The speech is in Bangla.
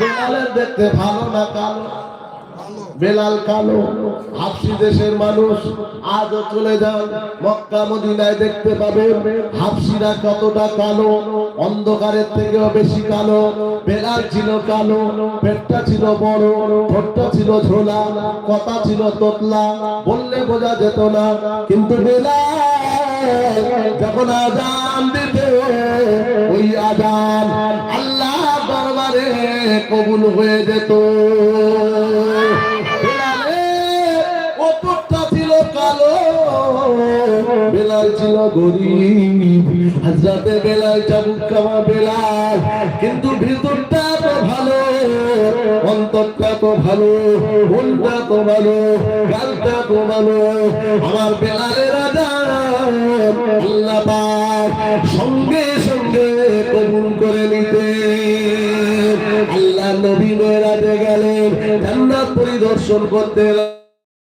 বেলালের দেখতে ভালো না কালো? বেলাল কালো, হাফসি দেশের মানুষ। আজও চলে যান, মক্কা মদিনায় দেখতে পাবেন হাফসিরা কতটা কালো, অন্ধকারের থেকেও বেশি কালো। বেলাল ছিল কালো, পেটটা ছিল বড়, ঠোঁটটা ছিল ঝোলা, কথা ছিল তোতলা, বললে বোঝা যেত না। কিন্তু বেলাল যখন আজান দিতে, ওই আজান কবুল হয়ে যেত। বেলাল ছিল বেলাল চাবুক কামা বেলাল, কিন্তু ভিতরটা তো ভালো, অন্তরটা তো ভালো, মনটা তো ভালো, গালটা তো ভালো। আমার বেলালের পাক সঙ্গে সঙ্গে আল্লাহ নবী মেয়েরাজে গেলেন। জান্নাত পরিদর্শন করতে